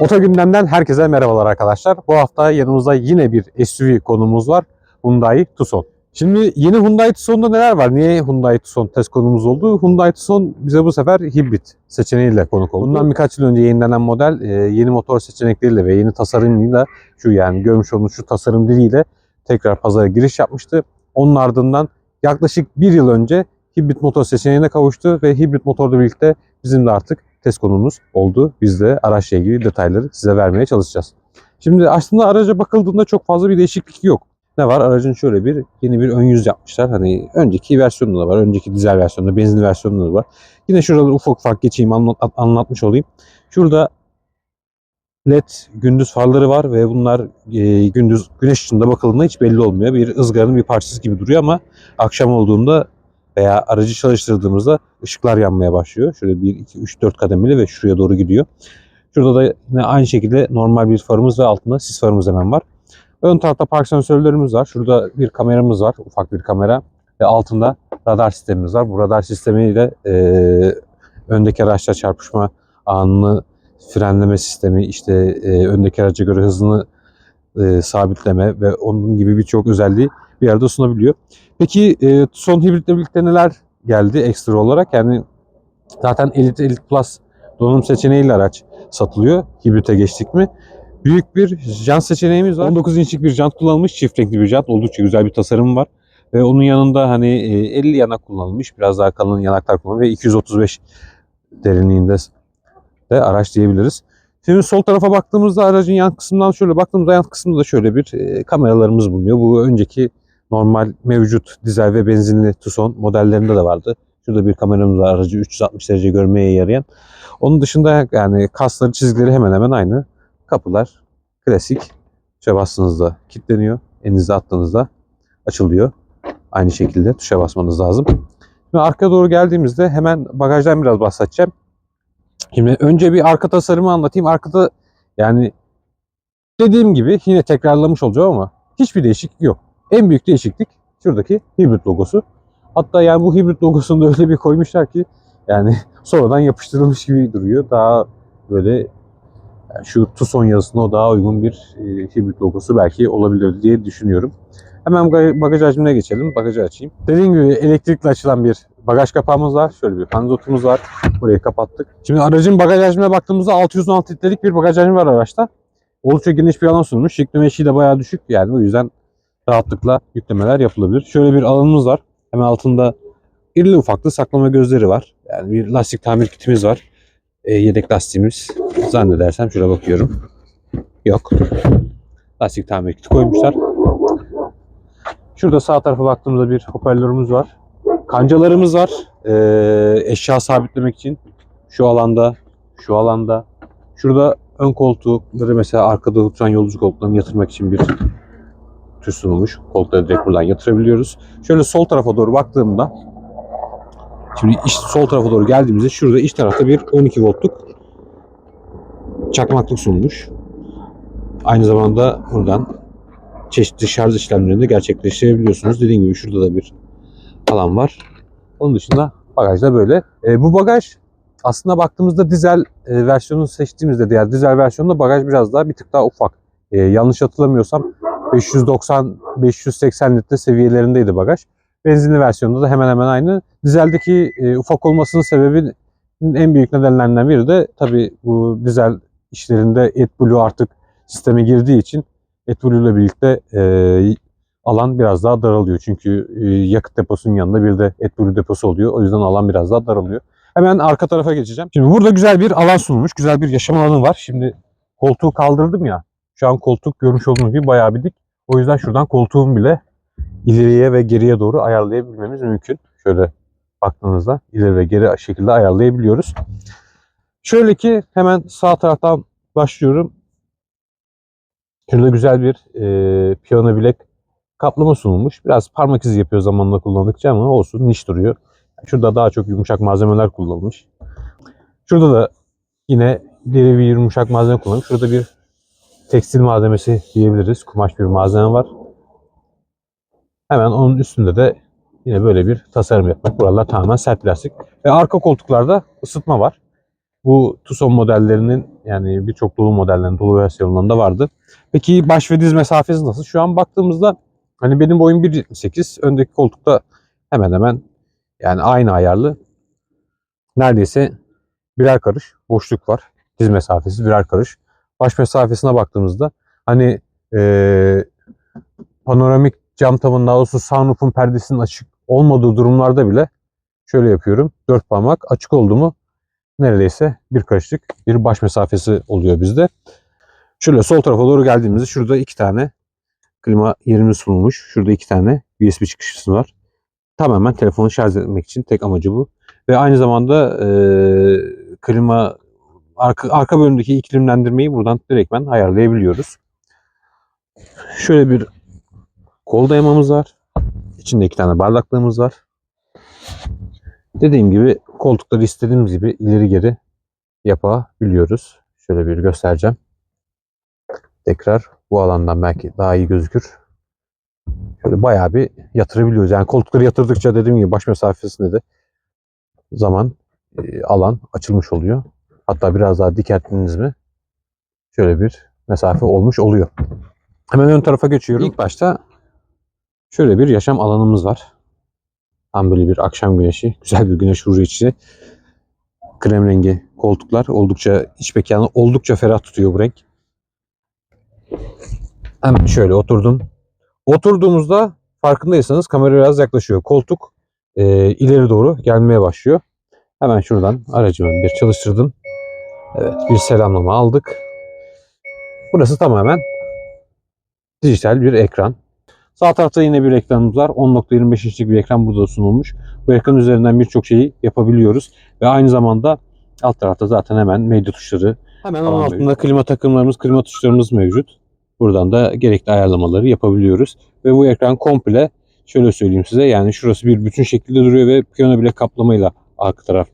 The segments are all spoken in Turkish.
Oto gündemden herkese merhabalar arkadaşlar. Bu hafta yanımızda yine bir SUV konumuz var. Hyundai Tucson. Şimdi yeni Hyundai Tucson'da neler var? Niye Hyundai Tucson test konumuz oldu? Hyundai Tucson bize bu sefer hibrit seçeneğiyle konuk oldu. Bundan birkaç yıl önce yayınlanan model e, yeni motor seçenekleriyle ve yeni tasarımıyla şu yani görmüş olduğunuz şu tasarım diliyle tekrar pazara giriş yapmıştı. Onun ardından yaklaşık bir yıl önce hibrit motor seçeneğine kavuştu ve hibrit motorla birlikte bizim de artık test konumuz oldu. Biz de araçla ilgili detayları size vermeye çalışacağız. Şimdi aslında araca bakıldığında çok fazla bir değişiklik yok. Ne var? Aracın şöyle bir yeni bir ön yüz yapmışlar. Hani önceki versiyonunda da var. Önceki dizel versiyonunda, benzinli versiyonunda da var. Yine şuraları ufak ufak geçeyim anlat, anlatmış olayım. Şurada LED gündüz farları var ve bunlar e, gündüz güneş ışığında bakıldığında hiç belli olmuyor. Bir ızgaranın bir parçası gibi duruyor ama akşam olduğunda veya aracı çalıştırdığımızda ışıklar yanmaya başlıyor. Şöyle 1, 2, 3, 4 kademeli ve şuraya doğru gidiyor. Şurada da yine aynı şekilde normal bir farımız ve altında sis farımız hemen var. Ön tarafta park sensörlerimiz var. Şurada bir kameramız var. Ufak bir kamera. Ve altında radar sistemimiz var. Bu radar sistemiyle e, öndeki araçla çarpışma anını frenleme sistemi, işte e, öndeki araca göre hızını e, sabitleme ve onun gibi birçok özelliği bir yerde sunabiliyor. Peki e, son hibritle birlikte neler geldi ekstra olarak? Yani zaten Elite Elite Plus donanım seçeneğiyle araç satılıyor. Hibrite geçtik mi? Büyük bir jant seçeneğimiz var. 19 inçlik bir jant kullanılmış. Çift renkli bir jant. Oldukça güzel bir tasarım var. Ve onun yanında hani e, 50 yanak kullanılmış. Biraz daha kalın yanaklar kullanılmış ve 235 derinliğinde de araç diyebiliriz. Şimdi sol tarafa baktığımızda aracın yan kısmından şöyle baktığımızda yan kısmında da şöyle bir e, kameralarımız bulunuyor. Bu önceki normal mevcut dizel ve benzinli Tucson modellerinde de vardı. Şurada bir kameramız var aracı 360 derece görmeye yarayan. Onun dışında yani kasları çizgileri hemen hemen aynı. Kapılar klasik. Tuşa bastığınızda kilitleniyor. Elinizde attığınızda açılıyor. Aynı şekilde tuşa basmanız lazım. Şimdi arka doğru geldiğimizde hemen bagajdan biraz bahsedeceğim. Şimdi önce bir arka tasarımı anlatayım. Arkada yani dediğim gibi yine tekrarlamış olacağım ama hiçbir değişiklik yok. En büyük değişiklik şuradaki hibrit logosu. Hatta yani bu hibrit logosunu da öyle bir koymuşlar ki yani sonradan yapıştırılmış gibi duruyor. Daha böyle yani şu Tucson yazısına o daha uygun bir e, hibrit logosu belki olabilir diye düşünüyorum. Hemen bagaj- hacmine geçelim. Bagajı açayım. Dediğim gibi elektrikle açılan bir bagaj kapağımız var. Şöyle bir panzotumuz var. Burayı kapattık. Şimdi aracın bagaj hacmine baktığımızda 616 litrelik bir bagaj hacmi var araçta. Oldukça geniş bir alan sunmuş. Yükleme eşiği de bayağı düşük. Yani o yüzden rahatlıkla yüklemeler yapılabilir. Şöyle bir alanımız var. Hemen altında irili ufaklı saklama gözleri var. Yani bir lastik tamir kitimiz var. E, yedek lastiğimiz zannedersem şuraya bakıyorum. Yok. Lastik tamir kiti koymuşlar. Şurada sağ tarafa baktığımızda bir hoparlörümüz var. Kancalarımız var. Ee, eşya sabitlemek için. Şu alanda, şu alanda. Şurada ön koltukları mesela arkada oturan yolcu koltuklarını yatırmak için bir tüs sunulmuş. Koltukları direkt buradan yatırabiliyoruz. Şöyle sol tarafa doğru baktığımda şimdi iç, sol tarafa doğru geldiğimizde şurada iç tarafta bir 12 voltluk çakmaklık sunulmuş. Aynı zamanda buradan çeşitli şarj işlemlerini de gerçekleştirebiliyorsunuz. Dediğim gibi şurada da bir alan var. Onun dışında bagaj da böyle. E, bu bagaj aslında baktığımızda dizel e, versiyonunu seçtiğimizde diğer dizel versiyonunda bagaj biraz daha bir tık daha ufak. E, yanlış hatırlamıyorsam 590-580 litre seviyelerindeydi bagaj. Benzinli versiyonda da hemen hemen aynı. Dizeldeki e, ufak olmasının sebebi en büyük nedenlerinden biri de tabii bu dizel işlerinde AdBlue artık sisteme girdiği için AdBlue ile birlikte e, alan biraz daha daralıyor. Çünkü e, yakıt deposunun yanında bir de AdBlue deposu oluyor. O yüzden alan biraz daha daralıyor. Hemen arka tarafa geçeceğim. Şimdi burada güzel bir alan sunulmuş. Güzel bir yaşam alanı var. Şimdi koltuğu kaldırdım ya. Şu an koltuk görmüş olduğunuz gibi bayağı bir dik. O yüzden şuradan koltuğun bile ileriye ve geriye doğru ayarlayabilmemiz mümkün. Şöyle baktığınızda ileri ve geri şekilde ayarlayabiliyoruz. Şöyle ki hemen sağ taraftan başlıyorum. Şurada güzel bir e, piyano bilek kaplama sunulmuş. Biraz parmak izi yapıyor zamanla kullandıkça ama olsun niş duruyor. Şurada daha çok yumuşak malzemeler kullanılmış. Şurada da yine deri bir yumuşak malzeme kullanılmış. Şurada bir tekstil malzemesi diyebiliriz. Kumaş bir malzeme var. Hemen onun üstünde de yine böyle bir tasarım yapmak. Buralar tamamen sert plastik. Ve arka koltuklarda ısıtma var. Bu Tucson modellerinin yani birçok dolu modellerinin dolu versiyonlarında vardı. Peki baş ve diz mesafesi nasıl? Şu an baktığımızda hani benim boyum 1.78. Öndeki koltukta hemen hemen yani aynı ayarlı. Neredeyse birer karış boşluk var. Diz mesafesi birer karış. Baş mesafesine baktığımızda hani eee, panoramik cam tavanın daha doğrusu sunroof'un perdesinin açık olmadığı durumlarda bile şöyle yapıyorum. Dört parmak açık oldu mu neredeyse bir karışlık bir baş mesafesi oluyor bizde. Şöyle sol tarafa doğru geldiğimizde şurada iki tane klima yerimiz sunulmuş. Şurada iki tane USB çıkışısı var. Tamamen telefonu şarj etmek için tek amacı bu. Ve aynı zamanda eee, klima arka, arka bölümdeki iklimlendirmeyi buradan direktmen ayarlayabiliyoruz. Şöyle bir kol dayamamız var. İçinde iki tane bardaklığımız var. Dediğim gibi koltukları istediğimiz gibi ileri geri yapabiliyoruz. Şöyle bir göstereceğim. Tekrar bu alandan belki daha iyi gözükür. Şöyle bayağı bir yatırabiliyoruz. Yani koltukları yatırdıkça dediğim gibi baş mesafesinde de zaman e, alan açılmış oluyor. Hatta biraz daha dikerttiniz mi şöyle bir mesafe olmuş oluyor. Hemen ön tarafa geçiyorum. İlk başta şöyle bir yaşam alanımız var. Tam böyle bir akşam güneşi. Güzel bir güneş vuruyor içine. Krem rengi koltuklar. Oldukça iç mekanı oldukça ferah tutuyor bu renk. Hemen şöyle oturdum. Oturduğumuzda farkındaysanız kamera biraz yaklaşıyor. Koltuk e, ileri doğru gelmeye başlıyor. Hemen şuradan aracımı bir çalıştırdım. Evet bir selamlama aldık. Burası tamamen dijital bir ekran. Sağ tarafta yine bir ekranımız var. 10.25 inçlik bir ekran burada sunulmuş. Bu ekran üzerinden birçok şeyi yapabiliyoruz. Ve aynı zamanda alt tarafta zaten hemen medya tuşları. Hemen onun altında klima takımlarımız, klima tuşlarımız mevcut. Buradan da gerekli ayarlamaları yapabiliyoruz. Ve bu ekran komple şöyle söyleyeyim size yani şurası bir bütün şekilde duruyor ve piyano bile kaplamayla arka taraf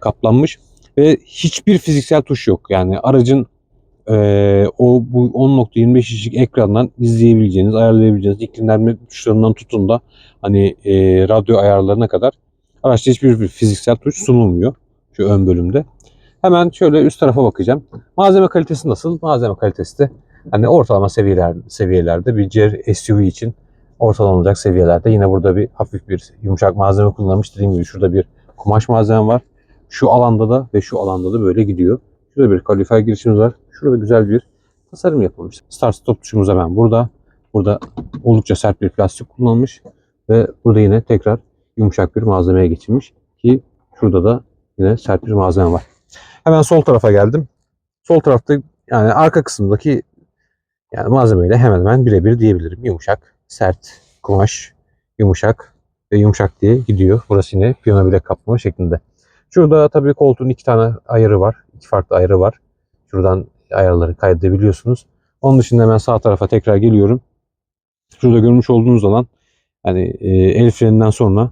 kaplanmış. Ve hiçbir fiziksel tuş yok. Yani aracın eee, o bu 10.25 inçlik ekrandan izleyebileceğiniz, ayarlayabileceğiniz iklimlendirme tuşlarından tutun da hani eee, radyo ayarlarına kadar araçta hiçbir bir fiziksel tuş sunulmuyor şu ön bölümde. Hemen şöyle üst tarafa bakacağım. Malzeme kalitesi nasıl? Malzeme kalitesi de hani ortalama seviyeler, seviyelerde bir CR SUV için ortalalanacak seviyelerde. Yine burada bir hafif bir yumuşak malzeme kullanılmış. Dediğim gibi şurada bir kumaş malzeme var. Şu alanda da ve şu alanda da böyle gidiyor. Şurada bir kalifer girişimiz var. Şurada güzel bir tasarım yapılmış. Start stop tuşumuz hemen burada. Burada oldukça sert bir plastik kullanılmış. Ve burada yine tekrar yumuşak bir malzemeye geçilmiş. Ki şurada da yine sert bir malzeme var. Hemen sol tarafa geldim. Sol tarafta yani arka kısımdaki yani malzemeyle hemen hemen birebir diyebilirim. Yumuşak, sert, kumaş, yumuşak ve yumuşak diye gidiyor. Burası yine piyano bile kaplama şeklinde. Şurada tabii koltuğun iki tane ayarı var. İki farklı ayarı var. Şuradan ayarları kaydedebiliyorsunuz. Onun dışında hemen sağ tarafa tekrar geliyorum. Şurada görmüş olduğunuz alan hani e, el freninden sonra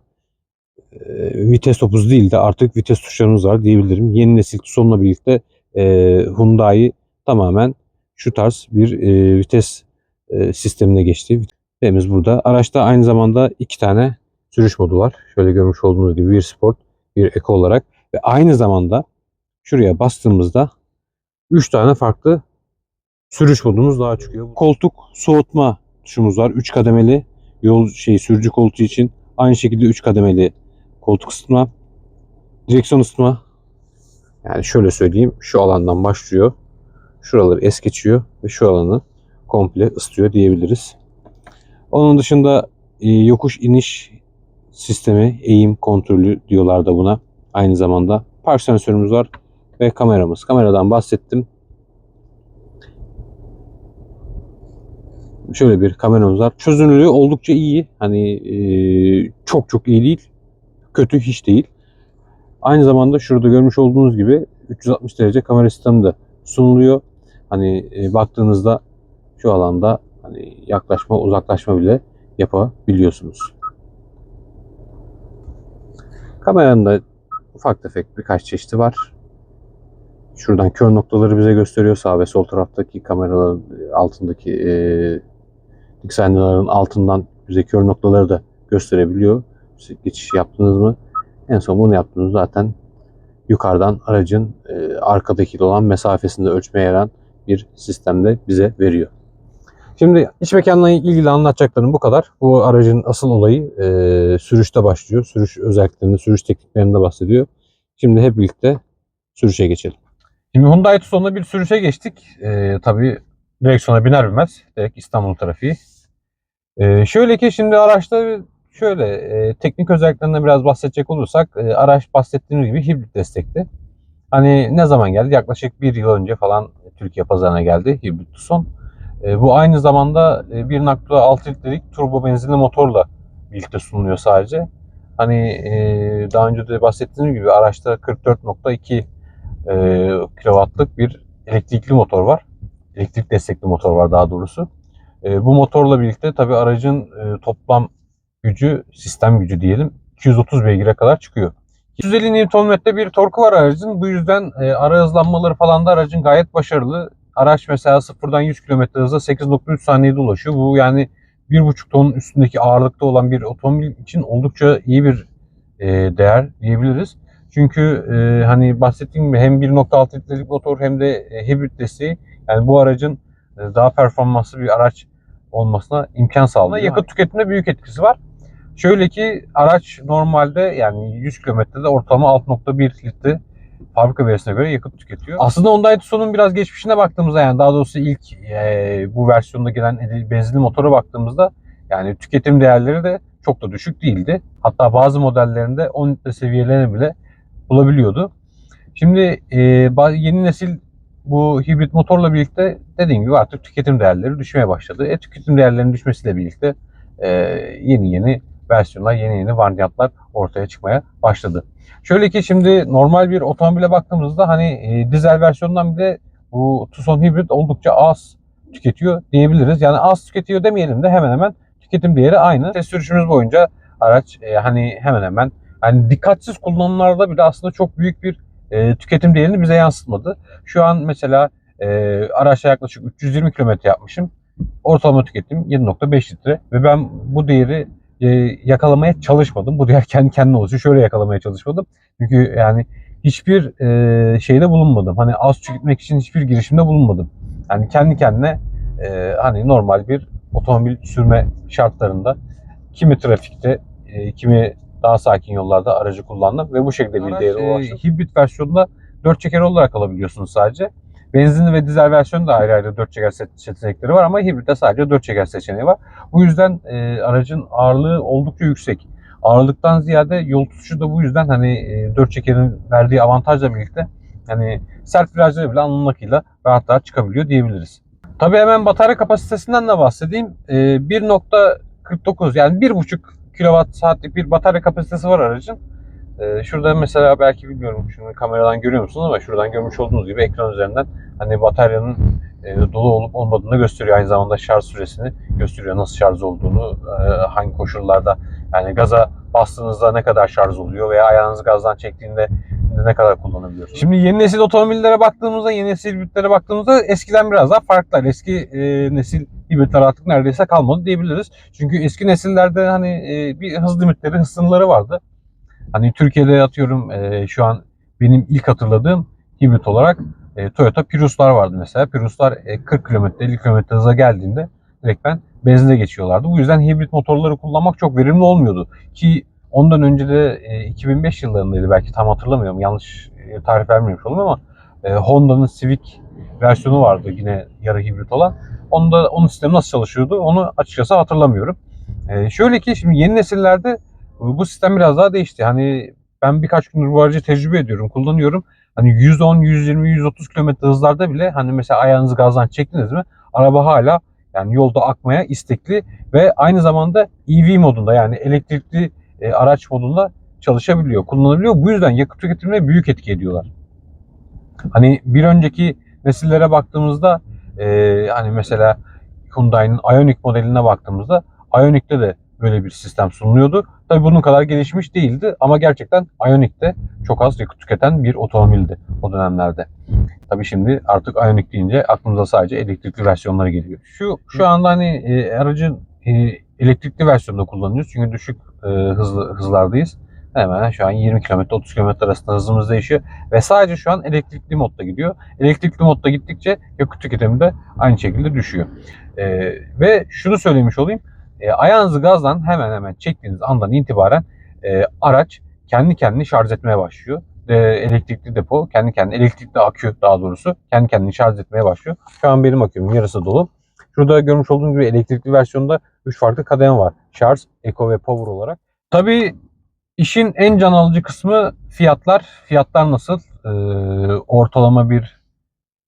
e, vites topuz değil de artık vites tuşlarımız var diyebilirim. Yeni nesil Tucson'la birlikte e, Hyundai tamamen şu tarz bir vites sistemine geçti. Vitesimiz burada. Araçta aynı zamanda iki tane sürüş modu var. Şöyle görmüş olduğunuz gibi bir sport, bir eco olarak ve aynı zamanda şuraya bastığımızda 3 tane farklı sürüş modumuz daha çıkıyor. Koltuk soğutma tuşumuz var. 3 kademeli yol şey sürücü koltuğu için aynı şekilde 3 kademeli koltuk ısıtma, direksiyon ısıtma. Yani şöyle söyleyeyim şu alandan başlıyor. Şuraları es geçiyor ve şu alanı komple ısıtıyor diyebiliriz. Onun dışında e, yokuş iniş sistemi, eğim kontrolü diyorlar da buna. Aynı zamanda park sensörümüz var ve kameramız. Kameradan bahsettim. Şöyle bir kameramız var. Çözünürlüğü oldukça iyi. Hani e, çok çok iyi değil. Kötü hiç değil. Aynı zamanda şurada görmüş olduğunuz gibi 360 derece kamera sistemi de sunuluyor. Hani e, baktığınızda şu alanda hani yaklaşma, uzaklaşma bile yapabiliyorsunuz. Kameranın da ufak tefek birkaç çeşidi var. Şuradan kör noktaları bize gösteriyor. Sağ ve sol taraftaki kameraların altındaki e, diksanyonların altından bize kör noktaları da gösterebiliyor. Geçiş yaptınız mı? En son bunu yaptığınız zaten yukarıdan aracın e, arkadaki olan mesafesinde ölçmeye yarayan bir sistemde bize veriyor. Şimdi iç mekanla ilgili anlatacaklarım bu kadar. Bu aracın asıl olayı e, sürüşte başlıyor. Sürüş özelliklerinde, sürüş tekniklerinde bahsediyor. Şimdi hep birlikte sürüşe geçelim. Şimdi Hyundai Tucson'da bir sürüşe geçtik. E, tabii direksiyona biner binmez direkt İstanbul trafiği. E, şöyle ki şimdi araçta şöyle e, teknik özelliklerinden biraz bahsedecek olursak e, araç bahsettiğimiz gibi hibrit destekli. Hani ne zaman geldi? Yaklaşık bir yıl önce falan Türkiye pazarına geldi hibrit Tucson. E, bu aynı zamanda e, 1.6 litrelik turbo benzinli motorla birlikte sunuluyor sadece. Hani e, daha önce de bahsettiğim gibi araçta 44.2 e, kilowattlık bir elektrikli motor var. Elektrik destekli motor var daha doğrusu. E, bu motorla birlikte tabii aracın toplam gücü, sistem gücü diyelim 230 beygire kadar çıkıyor. 250 Nm'de bir torku var aracın. Bu yüzden e, ara hızlanmaları falan da aracın gayet başarılı. Araç mesela sıfırdan 100 km hıza 8.3 saniyede ulaşıyor. Bu yani 1.5 tonun üstündeki ağırlıkta olan bir otomobil için oldukça iyi bir e, değer diyebiliriz. Çünkü e, hani bahsettiğim gibi hem 1.6 litrelik motor hem de e, hibrit desteği yani bu aracın e, daha performanslı bir araç olmasına imkan sağlıyor. Yakıt tüketiminde büyük etkisi var. Şöyle ki araç normalde yani 100 kilometrede ortalama 6.1 litre fabrika verisine göre yakıt tüketiyor. Aslında Hyundai Tucson'un biraz geçmişine baktığımızda yani daha doğrusu ilk e, bu versiyonda gelen benzinli motora baktığımızda yani tüketim değerleri de çok da düşük değildi. Hatta bazı modellerinde 10 litre seviyelerini bile bulabiliyordu. Şimdi e, yeni nesil bu hibrit motorla birlikte dediğim gibi artık tüketim değerleri düşmeye başladı. E, tüketim değerlerinin düşmesiyle birlikte e, yeni yeni versiyonlar, yeni yeni varyantlar ortaya çıkmaya başladı. Şöyle ki şimdi normal bir otomobile baktığımızda hani e, dizel versiyondan bile bu Tucson Hybrid oldukça az tüketiyor diyebiliriz. Yani az tüketiyor demeyelim de hemen hemen tüketim değeri aynı. Test sürüşümüz boyunca araç e, hani hemen hemen hani dikkatsiz kullanımlarda bile aslında çok büyük bir e, tüketim değerini bize yansıtmadı. Şu an mesela e, yaklaşık 320 km yapmışım. Ortalama tüketim 7.5 litre ve ben bu değeri e, yakalamaya çalışmadım. Bu değer kendi kendine oluşuyor. Şöyle yakalamaya çalışmadım. Çünkü yani hiçbir e, şeyde bulunmadım. Hani az tüketmek için hiçbir girişimde bulunmadım. Yani kendi kendine e, hani normal bir otomobil sürme şartlarında kimi trafikte, e, kimi daha sakin yollarda aracı kullandım ve bu şekilde bir değere ulaştım. E, hibrit versiyonunda 4 çeker olarak alabiliyorsunuz sadece. Benzinli ve dizel versiyonu da ayrı ayrı 4 çeker seçenekleri var ama hibritte sadece 4 çeker seçeneği var. Bu yüzden e, aracın ağırlığı oldukça yüksek. Ağırlıktan ziyade yol tutuşu da bu yüzden hani e, 4 çekerin verdiği avantajla birlikte hani sert virajları bile alnının akıyla rahat rahat çıkabiliyor diyebiliriz. Tabii hemen batarya kapasitesinden de bahsedeyim. E, 1.49 yani 1.5 kWh saatlik bir batarya kapasitesi var aracın. Ee, şurada mesela belki bilmiyorum şimdi kameradan görüyor musunuz ama şuradan görmüş olduğunuz gibi ekran üzerinden hani bataryanın e, dolu olup olmadığını gösteriyor. Aynı zamanda şarj süresini gösteriyor. Nasıl şarj olduğunu, e, hangi koşullarda yani gaza bastığınızda ne kadar şarj oluyor veya ayağınızı gazdan çektiğinde ne kadar kullanabiliyorsunuz. Şimdi yeni nesil otomobillere baktığımızda, yeni nesil hibritlere baktığımızda eskiden biraz daha farklılar. Eski e, nesil hibritler artık neredeyse kalmadı diyebiliriz. Çünkü eski nesillerde hani e, bir hız limitleri, hız sınırları vardı. Hani Türkiye'de atıyorum e, şu an benim ilk hatırladığım hibrit olarak e, Toyota Prius'lar vardı mesela. Prius'lar e, 40 km, 50 km hıza geldiğinde direkt ben benzine geçiyorlardı. Bu yüzden hibrit motorları kullanmak çok verimli olmuyordu. Ki ondan önce de e, 2005 yıllarındaydı belki tam hatırlamıyorum. Yanlış e, tarif vermemiş olayım ama e, Honda'nın Civic versiyonu vardı yine yarı hibrit olan. Onda onun sistemi nasıl çalışıyordu onu açıkçası hatırlamıyorum. E, şöyle ki şimdi yeni nesillerde bu sistem biraz daha değişti. Hani ben birkaç gündür bu aracı tecrübe ediyorum, kullanıyorum. Hani 110, 120, 130 km hızlarda bile hani mesela ayağınızı gazdan çektiniz mi araba hala yani yolda akmaya istekli ve aynı zamanda EV modunda yani elektrikli e, araç modunda çalışabiliyor, kullanılabiliyor. Bu yüzden yakıt tüketimine büyük etki ediyorlar. Hani bir önceki nesillere baktığımızda e, hani mesela Hyundai'nin Ioniq modeline baktığımızda Ioniq'te de böyle bir sistem sunuluyordu. Tabii bunun kadar gelişmiş değildi ama gerçekten Ioniq de çok az yakıt tüketen bir otomobildi o dönemlerde. Tabii şimdi artık Ioniq deyince aklımıza sadece elektrikli versiyonları geliyor. Şu şu anda hani e, aracın e, elektrikli versiyonunda kullanıyoruz çünkü düşük e, hızlı hızlardayız. hemen şu an 20 km 30 km arasında hızımız değişiyor. Ve sadece şu an elektrikli modda gidiyor. Elektrikli modda gittikçe yakıt tüketimi de aynı şekilde düşüyor. Ee, ve şunu söylemiş olayım. E, ayağınızı gazdan hemen hemen çektiğiniz andan itibaren e, araç kendi kendini şarj etmeye başlıyor. E, elektrikli depo kendi kendine, elektrikli akü daha doğrusu kendi kendini şarj etmeye başlıyor. Şu an benim aküm yarısı dolu. Şurada görmüş olduğunuz gibi elektrikli versiyonda 3 farklı kademe var. Şarj, Eco ve Power olarak. Tabii işin en can alıcı kısmı fiyatlar. Fiyatlar nasıl? Ee, ortalama bir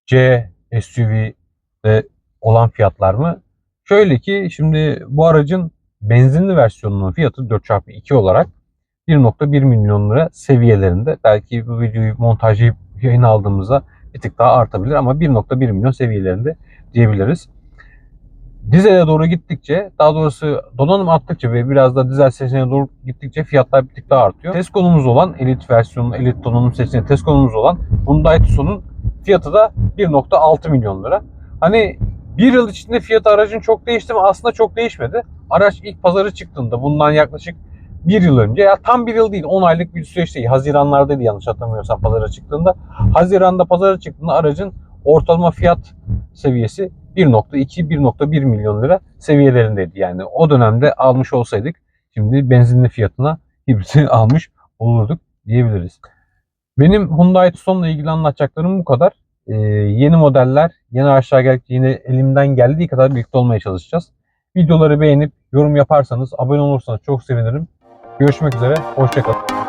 C SUV'de olan fiyatlar mı? Şöyle ki şimdi bu aracın benzinli versiyonunun fiyatı 4x2 olarak 1.1 milyon lira seviyelerinde. Belki bu videoyu montajlayıp yayın aldığımızda bir tık daha artabilir ama 1.1 milyon seviyelerinde diyebiliriz. Dizele doğru gittikçe, daha doğrusu donanım arttıkça ve biraz da dizel seçeneğe doğru gittikçe fiyatlar bir tık daha artıyor. Test konumuz olan elit versiyonu, elit donanım seçeneği test konumuz olan Hyundai Tucson'un fiyatı da 1.6 milyon lira. Hani bir yıl içinde fiyatı aracın çok değişti mi? Aslında çok değişmedi. Araç ilk pazarı çıktığında bundan yaklaşık bir yıl önce ya tam bir yıl değil 10 aylık bir süreç değil. Haziranlardaydı yanlış hatırlamıyorsam pazara çıktığında. Haziranda pazara çıktığında aracın ortalama fiyat seviyesi 1.2-1.1 milyon lira seviyelerindeydi. Yani o dönemde almış olsaydık şimdi benzinli fiyatına hibriti almış olurduk diyebiliriz. Benim Hyundai Tucson'la ilgili anlatacaklarım bu kadar. Ee, yeni modeller, yeni araçlar geldikçe yine elimden geldiği kadar birlikte olmaya çalışacağız. Videoları beğenip yorum yaparsanız, abone olursanız çok sevinirim. Görüşmek üzere, hoşçakalın.